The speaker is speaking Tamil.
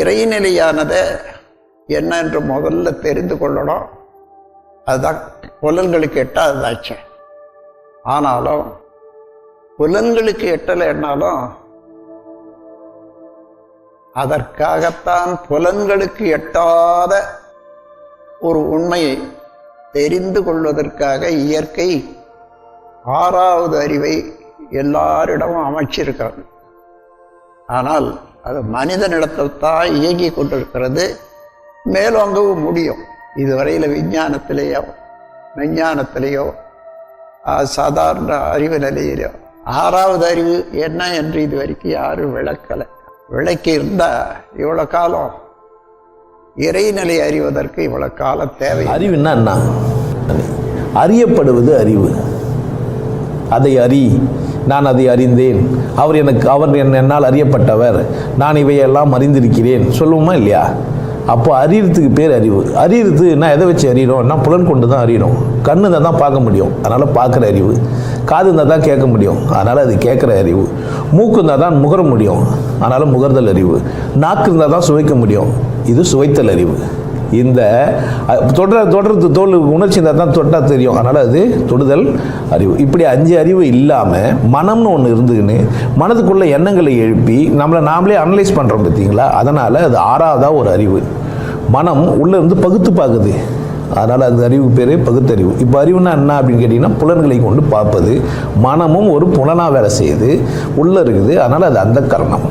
இறைநிலையானது என்ன என்று முதல்ல தெரிந்து கொள்ளணும். அதுதான் புலன்களுக்கு எட்டால் அதுதாச்சு ஆனாலும் புலன்களுக்கு எட்டலைன்னாலும் அதற்காகத்தான் புலன்களுக்கு எட்டாத ஒரு உண்மையை தெரிந்து கொள்வதற்காக இயற்கை ஆறாவது அறிவை எல்லாரிடமும் அமைச்சிருக்காங்க ஆனால் அது மனித நிலத்தைத்தான் இயங்கி கொண்டிருக்கிறது. மேலோங்கவும் முடியும். இதுவரையில் விஞ்ஞானத்திலேயோ விஞ்ஞானத்திலேயோ சாதாரண அறிவு நிலையிலோ. ஆறாவது அறிவு என்ன என்று இது வரைக்கும் யாரும் விளக்கலை. விளக்கி இருந்தால் இவ்வளோ காலம் இறைநிலை அறிவதற்கு இவ்வளோ காலம் தேவை அறிவுன்னா என்ன அறியப்படுவது அறிவு. அதை அறி. நான் அதை அறிந்தேன். அவர் எனக்கு அவர் என் என்னால் அறியப்பட்டவர். நான் இவையெல்லாம் அறிந்திருக்கிறேன். சொல்லுவோமா இல்லையா? அப்போ அறியறதுக்கு பேர் அறிவு. அறியறது என்ன எதை வச்சு அறியறோம்னா புலன் கொண்டு தான் அறியணும் கண்ணு இருந்தால் தான் பார்க்க முடியும். அதனால் பார்க்குற அறிவு. காது இருந்தால் தான் கேட்க முடியும். அதனால் அது கேட்குற அறிவு. மூக்கு இருந்தால் தான் முகர முடியும். அதனால் முகர்தல் அறிவு. நாக்கு இருந்தால் தான் சுவைக்க முடியும். இது சுவைத்தல் அறிவு. இந்த தொடர் தொடர தொடர்ந்து தோல் உணர்ச்சி இருந்தால் தான் தொட்டால் தெரியும். அதனால் அது தொடுதல் அறிவு. இப்படி அஞ்சு அறிவு இல்லாமல் மனம்னு ஒன்று இருந்துக்கின்னு மனதுக்குள்ளே எண்ணங்களை எழுப்பி நம்மளை நாமளே அனலைஸ் பண்ணுறோம் பார்த்தீங்களா அதனால் அது ஆறாவதாக ஒரு அறிவு. மனம் உள்ளே இருந்து பகுத்து பார்க்குது அதனால் அந்த அறிவு பேர் பகுத்தறிவு. இப்போ அறிவுனா என்ன அப்படின்னு கேட்டிங்கன்னா புலன்களை கொண்டு பார்ப்பது. மனமும் ஒரு புலனாக வேலை செய்யுது. உள்ளே இருக்குது. அதனால் அது அந்த கரணம்.